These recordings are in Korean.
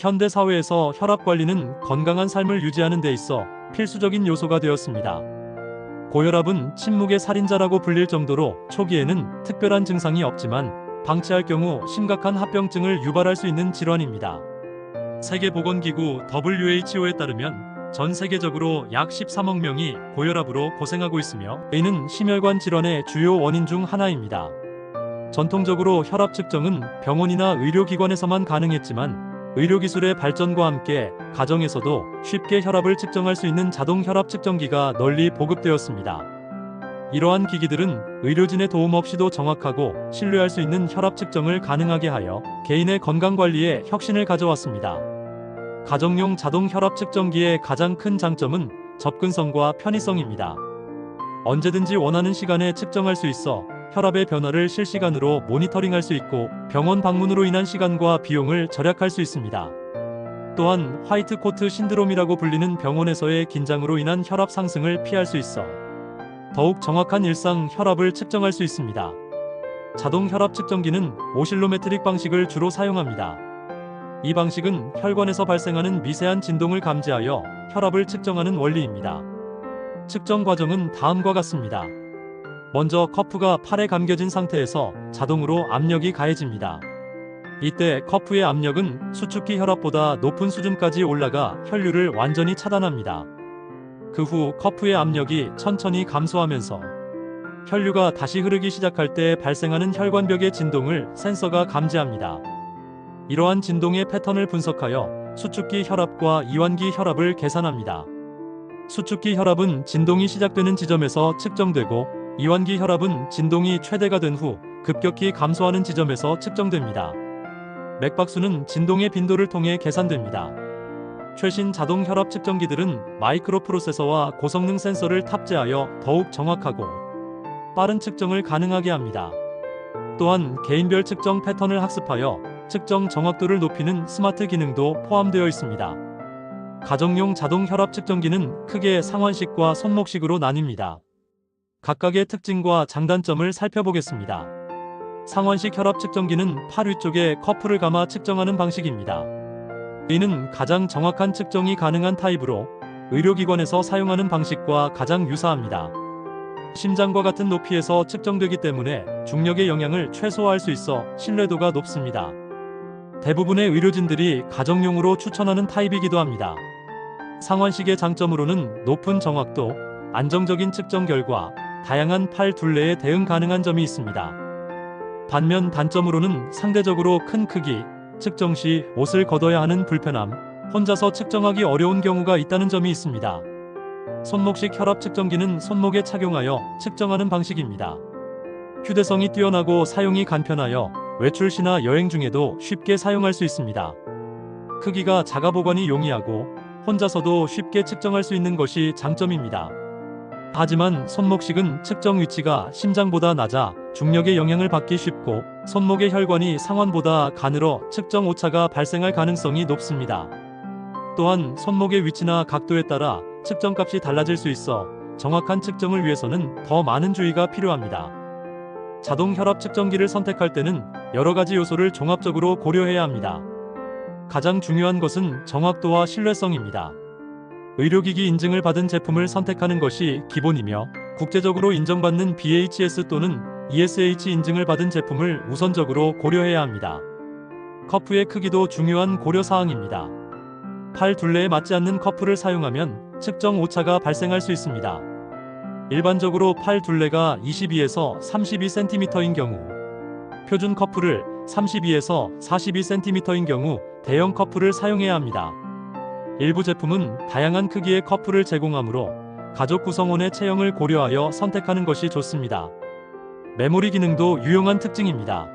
현대 사회에서 혈압 관리는 건강한 삶을 유지하는 데 있어 필수적인 요소가 되었습니다. 고혈압은 침묵의 살인자라고 불릴 정도로 초기에는 특별한 증상이 없지만 방치할 경우 심각한 합병증을 유발할 수 있는 질환입니다. 세계보건기구 WHO에 따르면 전 세계적으로 약 13억 명이 고혈압으로 고생하고 있으며 이는 심혈관 질환의 주요 원인 중 하나입니다. 전통적으로 혈압 측정은 병원이나 의료기관에서만 가능했지만 의료기술의 발전과 함께 가정에서도 쉽게 혈압을 측정할 수 있는 자동 혈압 측정기가 널리 보급되었습니다. 이러한 기기들은 의료진의 도움 없이도 정확하고 신뢰할 수 있는 혈압 측정을 가능하게 하여 개인의 건강 관리에 혁신을 가져왔습니다. 가정용 자동 혈압 측정기의 가장 큰 장점은 접근성과 편의성입니다. 언제든지 원하는 시간에 측정할 수 있어 혈압의 변화를 실시간으로 모니터링할 수 있고 병원 방문으로 인한 시간과 비용을 절약할 수 있습니다. 또한 화이트 코트 신드롬이라고 불리는 병원에서의 긴장으로 인한 혈압 상승을 피할 수 있어 더욱 정확한 일상 혈압을 측정할 수 있습니다. 자동 혈압 측정기는 오실로메트릭 방식을 주로 사용합니다. 이 방식은 혈관에서 발생하는 미세한 진동을 감지하여 혈압을 측정하는 원리입니다. 측정 과정은 다음과 같습니다. 먼저 커프가 팔에 감겨진 상태에서 자동으로 압력이 가해집니다. 이때 커프의 압력은 수축기 혈압보다 높은 수준까지 올라가 혈류를 완전히 차단합니다. 그 후 커프의 압력이 천천히 감소하면서 혈류가 다시 흐르기 시작할 때 발생하는 혈관벽의 진동을 센서가 감지합니다. 이러한 진동의 패턴을 분석하여 수축기 혈압과 이완기 혈압을 계산합니다. 수축기 혈압은 진동이 시작되는 지점에서 측정되고 이완기 혈압은 진동이 최대가 된 후 급격히 감소하는 지점에서 측정됩니다. 맥박수는 진동의 빈도를 통해 계산됩니다. 최신 자동 혈압 측정기들은 마이크로 프로세서와 고성능 센서를 탑재하여 더욱 정확하고 빠른 측정을 가능하게 합니다. 또한 개인별 측정 패턴을 학습하여 측정 정확도를 높이는 스마트 기능도 포함되어 있습니다. 가정용 자동 혈압 측정기는 크게 상완식과 손목식으로 나뉩니다. 각각의 특징과 장단점을 살펴보겠습니다. 상완식 혈압 측정기는 팔 위쪽에 커프를 감아 측정하는 방식입니다. 이는 가장 정확한 측정이 가능한 타입으로 의료기관에서 사용하는 방식과 가장 유사합니다. 심장과 같은 높이에서 측정되기 때문에 중력의 영향을 최소화할 수 있어 신뢰도가 높습니다. 대부분의 의료진들이 가정용으로 추천하는 타입이기도 합니다. 상완식의 장점으로는 높은 정확도, 안정적인 측정 결과, 다양한 팔 둘레에 대응 가능한 점이 있습니다. 반면 단점으로는 상대적으로 큰 크기, 측정 시 옷을 걷어야 하는 불편함, 혼자서 측정하기 어려운 경우가 있다는 점이 있습니다. 손목식 혈압 측정기는 손목에 착용하여 측정하는 방식입니다. 휴대성이 뛰어나고 사용이 간편하여 외출 시나 여행 중에도 쉽게 사용할 수 있습니다. 크기가 작아 보관이 용이하고 혼자서도 쉽게 측정할 수 있는 것이 장점입니다. 하지만 손목식은 측정 위치가 심장보다 낮아 중력의 영향을 받기 쉽고 손목의 혈관이 상완보다 가늘어 측정 오차가 발생할 가능성이 높습니다. 또한 손목의 위치나 각도에 따라 측정값이 달라질 수 있어 정확한 측정을 위해서는 더 많은 주의가 필요합니다. 자동 혈압 측정기를 선택할 때는 여러 가지 요소를 종합적으로 고려해야 합니다. 가장 중요한 것은 정확도와 신뢰성입니다. 의료기기 인증을 받은 제품을 선택하는 것이 기본이며 국제적으로 인정받는 BHS 또는 ESH 인증을 받은 제품을 우선적으로 고려해야 합니다. 커프의 크기도 중요한 고려 사항입니다. 팔 둘레에 맞지 않는 커프를 사용하면 측정 오차가 발생할 수 있습니다. 일반적으로 팔 둘레가 22에서 32cm인 경우, 표준 커프를 32에서 42cm인 경우 대형 커프를 사용해야 합니다. 일부 제품은 다양한 크기의 커프를 제공하므로 가족 구성원의 체형을 고려하여 선택하는 것이 좋습니다. 메모리 기능도 유용한 특징입니다.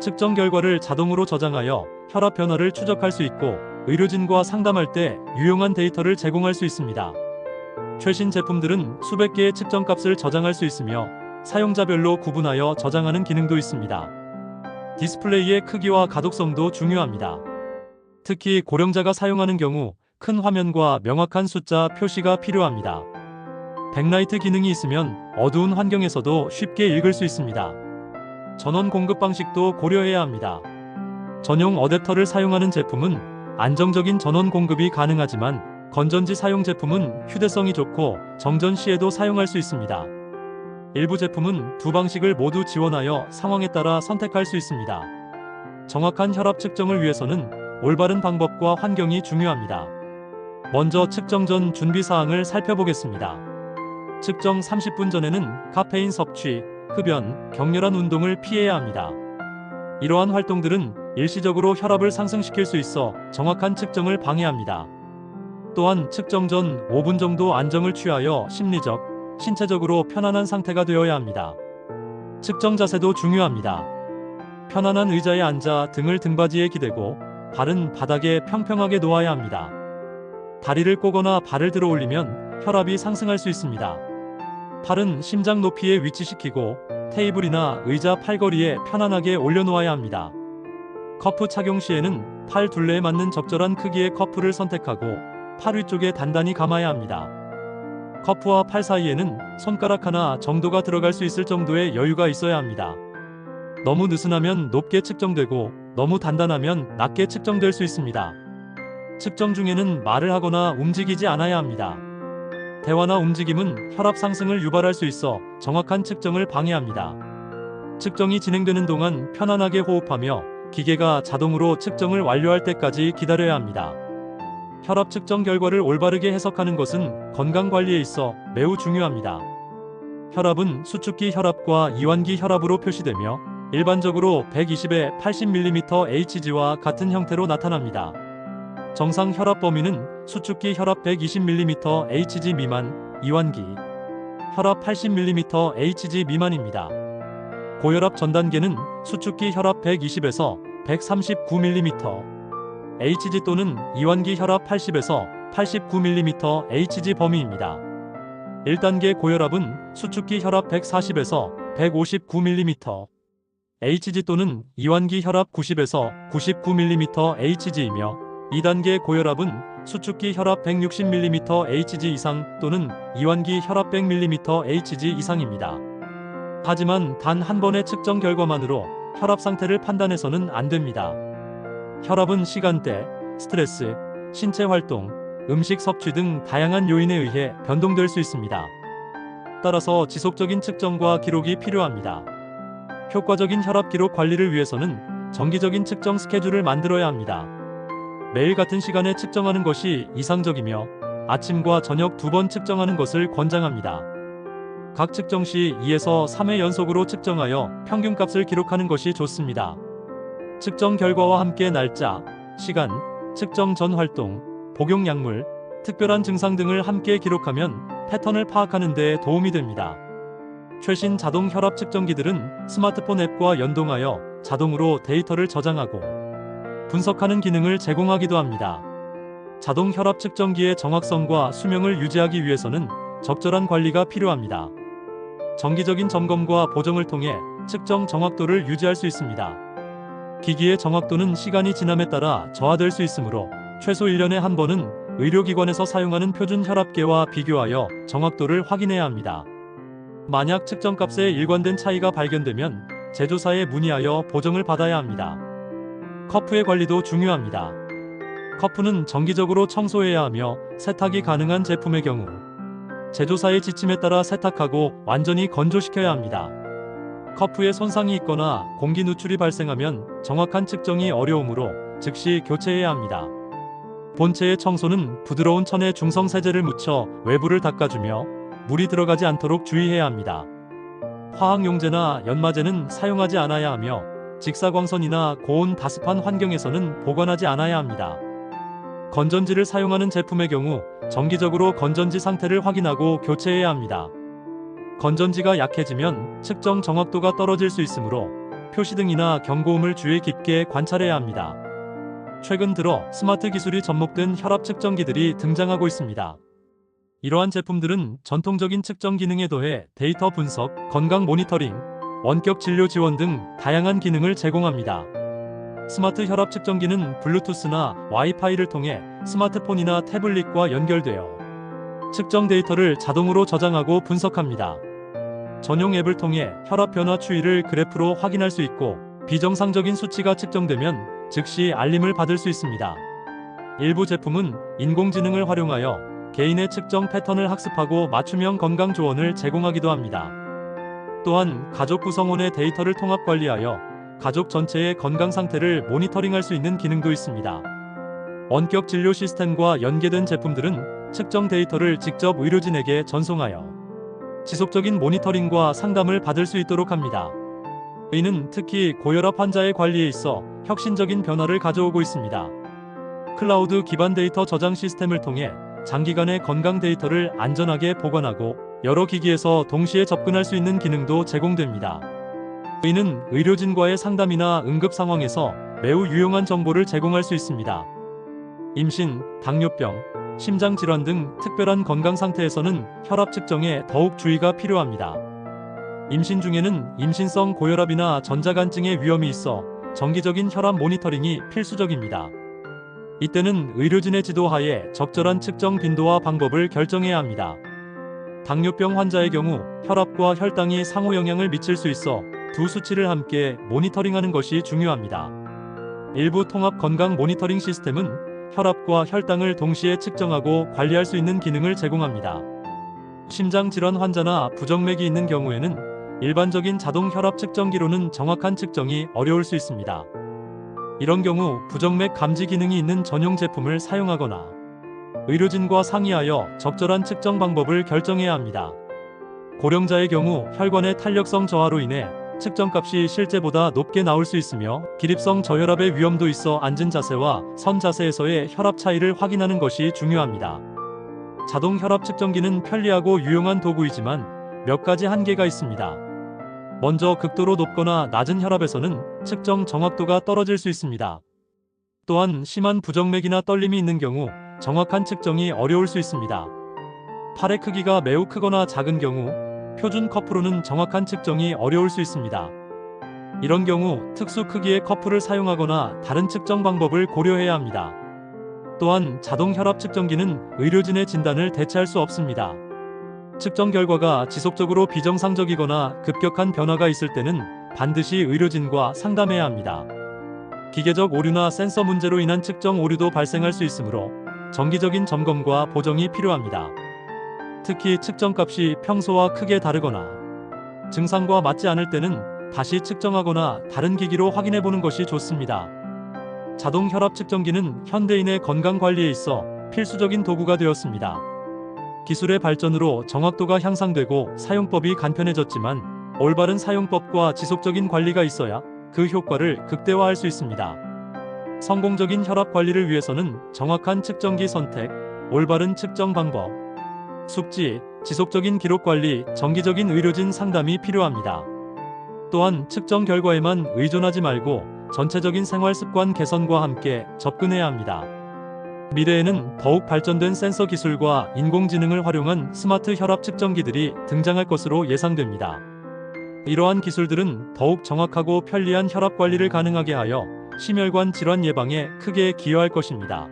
측정 결과를 자동으로 저장하여 혈압 변화를 추적할 수 있고 의료진과 상담할 때 유용한 데이터를 제공할 수 있습니다. 최신 제품들은 수백 개의 측정 값을 저장할 수 있으며 사용자별로 구분하여 저장하는 기능도 있습니다. 디스플레이의 크기와 가독성도 중요합니다. 특히 고령자가 사용하는 경우 큰 화면과 명확한 숫자 표시가 필요합니다. 백라이트 기능이 있으면 어두운 환경에서도 쉽게 읽을 수 있습니다. 전원 공급 방식도 고려해야 합니다. 전용 어댑터를 사용하는 제품은 안정적인 전원 공급이 가능하지만 건전지 사용 제품은 휴대성이 좋고 정전 시에도 사용할 수 있습니다. 일부 제품은 두 방식을 모두 지원하여 상황에 따라 선택할 수 있습니다. 정확한 혈압 측정을 위해서는 올바른 방법과 환경이 중요합니다. 먼저 측정 전 준비 사항을 살펴보겠습니다. 측정 30분 전에는 카페인 섭취, 흡연, 격렬한 운동을 피해야 합니다. 이러한 활동들은 일시적으로 혈압을 상승시킬 수 있어 정확한 측정을 방해합니다. 또한 측정 전 5분 정도 안정을 취하여 심리적, 신체적으로 편안한 상태가 되어야 합니다. 측정 자세도 중요합니다. 편안한 의자에 앉아 등을 등받이에 기대고 발은 바닥에 평평하게 놓아야 합니다. 다리를 꼬거나 발을 들어 올리면 혈압이 상승할 수 있습니다. 팔은 심장 높이에 위치시키고 테이블이나 의자 팔걸이에 편안하게 올려놓아야 합니다. 커프 착용 시에는 팔 둘레에 맞는 적절한 크기의 커프를 선택하고 팔 위쪽에 단단히 감아야 합니다. 커프와 팔 사이에는 손가락 하나 정도가 들어갈 수 있을 정도의 여유가 있어야 합니다. 너무 느슨하면 높게 측정되고 너무 단단하면 낮게 측정될 수 있습니다. 측정 중에는 말을 하거나 움직이지 않아야 합니다. 대화나 움직임은 혈압 상승을 유발할 수 있어 정확한 측정을 방해합니다. 측정이 진행되는 동안 편안하게 호흡하며 기계가 자동으로 측정을 완료할 때까지 기다려야 합니다. 혈압 측정 결과를 올바르게 해석하는 것은 건강 관리에 있어 매우 중요합니다. 혈압은 수축기 혈압과 이완기 혈압으로 표시되며 일반적으로 120에 80mm Hg와 같은 형태로 나타납니다. 정상 혈압 범위는 수축기 혈압 120mm Hg 미만, 이완기 혈압 80mm Hg 미만입니다. 고혈압 전 단계는 수축기 혈압 120에서 139mm Hg 또는 이완기 혈압 80에서 89mm Hg 범위입니다. 1단계 고혈압은 수축기 혈압 140에서 159mm Hg 또는 이완기 혈압 90에서 99mm Hg이며 2단계 고혈압은 수축기 혈압 160mm Hg 이상 또는 이완기 혈압 100mm Hg 이상입니다. 하지만 단 한 번의 측정 결과만으로 혈압 상태를 판단해서는 안 됩니다. 혈압은 시간대, 스트레스, 신체 활동, 음식 섭취 등 다양한 요인에 의해 변동될 수 있습니다. 따라서 지속적인 측정과 기록이 필요합니다. 효과적인 혈압 기록 관리를 위해서는 정기적인 측정 스케줄을 만들어야 합니다. 매일 같은 시간에 측정하는 것이 이상적이며 아침과 저녁 두 번 측정하는 것을 권장합니다. 각 측정 시 2에서 3회 연속으로 측정하여 평균값을 기록하는 것이 좋습니다. 측정 결과와 함께 날짜, 시간, 측정 전 활동, 복용 약물, 특별한 증상 등을 함께 기록하면 패턴을 파악하는 데 도움이 됩니다. 최신 자동 혈압 측정기들은 스마트폰 앱과 연동하여 자동으로 데이터를 저장하고 분석하는 기능을 제공하기도 합니다. 자동 혈압 측정기의 정확성과 수명을 유지하기 위해서는 적절한 관리가 필요합니다. 정기적인 점검과 보정을 통해 측정 정확도를 유지할 수 있습니다. 기기의 정확도는 시간이 지남에 따라 저하될 수 있으므로 최소 1년에 한 번은 의료기관에서 사용하는 표준 혈압계와 비교하여 정확도를 확인해야 합니다. 만약 측정값에 일관된 차이가 발견되면 제조사에 문의하여 보정을 받아야 합니다. 커프의 관리도 중요합니다. 커프는 정기적으로 청소해야 하며 세탁이 가능한 제품의 경우 제조사의 지침에 따라 세탁하고 완전히 건조시켜야 합니다. 커프에 손상이 있거나 공기 누출이 발생하면 정확한 측정이 어려우므로 즉시 교체해야 합니다. 본체의 청소는 부드러운 천에 중성 세제를 묻혀 외부를 닦아주며 물이 들어가지 않도록 주의해야 합니다. 화학 용제나 연마제는 사용하지 않아야 하며 직사광선이나 고온 다습한 환경에서는 보관하지 않아야 합니다. 건전지를 사용하는 제품의 경우 정기적으로 건전지 상태를 확인하고 교체해야 합니다. 건전지가 약해지면 측정 정확도가 떨어질 수 있으므로 표시등이나 경고음을 주의 깊게 관찰해야 합니다. 최근 들어 스마트 기술이 접목된 혈압 측정기들이 등장하고 있습니다. 이러한 제품들은 전통적인 측정 기능에 더해 데이터 분석, 건강 모니터링, 원격 진료 지원 등 다양한 기능을 제공합니다. 스마트 혈압 측정기는 블루투스나 와이파이를 통해 스마트폰이나 태블릿과 연결되어 측정 데이터를 자동으로 저장하고 분석합니다. 전용 앱을 통해 혈압 변화 추이를 그래프로 확인할 수 있고 비정상적인 수치가 측정되면 즉시 알림을 받을 수 있습니다. 일부 제품은 인공지능을 활용하여 개인의 측정 패턴을 학습하고 맞춤형 건강 조언을 제공하기도 합니다. 또한 가족 구성원의 데이터를 통합 관리하여 가족 전체의 건강 상태를 모니터링할 수 있는 기능도 있습니다. 원격 진료 시스템과 연계된 제품들은 측정 데이터를 직접 의료진에게 전송하여 지속적인 모니터링과 상담을 받을 수 있도록 합니다. 이는 특히 고혈압 환자의 관리에 있어 혁신적인 변화를 가져오고 있습니다. 클라우드 기반 데이터 저장 시스템을 통해 장기간의 건강 데이터를 안전하게 보관하고 여러 기기에서 동시에 접근할 수 있는 기능도 제공됩니다. 이는 의료진과의 상담이나 응급 상황에서 매우 유용한 정보를 제공할 수 있습니다. 임신, 당뇨병, 심장 질환 등 특별한 건강 상태에서는 혈압 측정에 더욱 주의가 필요합니다. 임신 중에는 임신성 고혈압이나 전자간증의 위험이 있어 정기적인 혈압 모니터링이 필수적입니다. 이때는 의료진의 지도하에 적절한 측정 빈도와 방법을 결정해야 합니다. 당뇨병 환자의 경우 혈압과 혈당이 상호 영향을 미칠 수 있어 두 수치를 함께 모니터링하는 것이 중요합니다. 일부 통합 건강 모니터링 시스템은 혈압과 혈당을 동시에 측정하고 관리할 수 있는 기능을 제공합니다. 심장 질환 환자나 부정맥이 있는 경우에는 일반적인 자동 혈압 측정기로는 정확한 측정이 어려울 수 있습니다. 이런 경우 부정맥 감지 기능이 있는 전용 제품을 사용하거나 의료진과 상의하여 적절한 측정 방법을 결정해야 합니다. 고령자의 경우 혈관의 탄력성 저하로 인해 측정값이 실제보다 높게 나올 수 있으며 기립성 저혈압의 위험도 있어 앉은 자세와 선 자세에서의 혈압 차이를 확인하는 것이 중요합니다. 자동 혈압 측정기는 편리하고 유용한 도구이지만 몇 가지 한계가 있습니다. 먼저 극도로 높거나 낮은 혈압에서는 측정 정확도가 떨어질 수 있습니다. 또한 심한 부정맥이나 떨림이 있는 경우 정확한 측정이 어려울 수 있습니다. 팔의 크기가 매우 크거나 작은 경우 표준 커프로는 정확한 측정이 어려울 수 있습니다. 이런 경우 특수 크기의 커프를 사용하거나 다른 측정 방법을 고려해야 합니다. 또한 자동 혈압 측정기는 의료진의 진단을 대체할 수 없습니다. 측정 결과가 지속적으로 비정상적이거나 급격한 변화가 있을 때는 반드시 의료진과 상담해야 합니다. 기계적 오류나 센서 문제로 인한 측정 오류도 발생할 수 있으므로 정기적인 점검과 보정이 필요합니다. 특히 측정값이 평소와 크게 다르거나 증상과 맞지 않을 때는 다시 측정하거나 다른 기기로 확인해 보는 것이 좋습니다. 자동 혈압 측정기는 현대인의 건강 관리에 있어 필수적인 도구가 되었습니다. 기술의 발전으로 정확도가 향상되고 사용법이 간편해졌지만 올바른 사용법과 지속적인 관리가 있어야 그 효과를 극대화할 수 있습니다. 성공적인 혈압 관리를 위해서는 정확한 측정기 선택, 올바른 측정 방법, 숙지, 지속적인 기록 관리, 정기적인 의료진 상담이 필요합니다. 또한 측정 결과에만 의존하지 말고 전체적인 생활 습관 개선과 함께 접근해야 합니다. 미래에는 더욱 발전된 센서 기술과 인공지능을 활용한 스마트 혈압 측정기들이 등장할 것으로 예상됩니다. 이러한 기술들은 더욱 정확하고 편리한 혈압 관리를 가능하게 하여 심혈관 질환 예방에 크게 기여할 것입니다.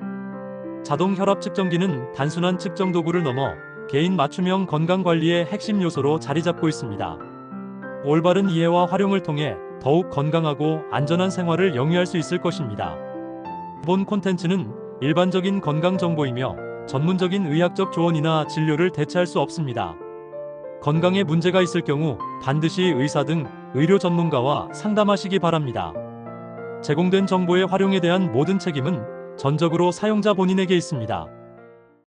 자동 혈압 측정기는 단순한 측정 도구를 넘어 개인 맞춤형 건강 관리의 핵심 요소로 자리 잡고 있습니다. 올바른 이해와 활용을 통해 더욱 건강하고 안전한 생활을 영위할 수 있을 것입니다. 본 콘텐츠는 일반적인 건강 정보이며 전문적인 의학적 조언이나 진료를 대체할 수 없습니다. 건강에 문제가 있을 경우 반드시 의사 등 의료 전문가와 상담하시기 바랍니다. 제공된 정보의 활용에 대한 모든 책임은 전적으로 사용자 본인에게 있습니다.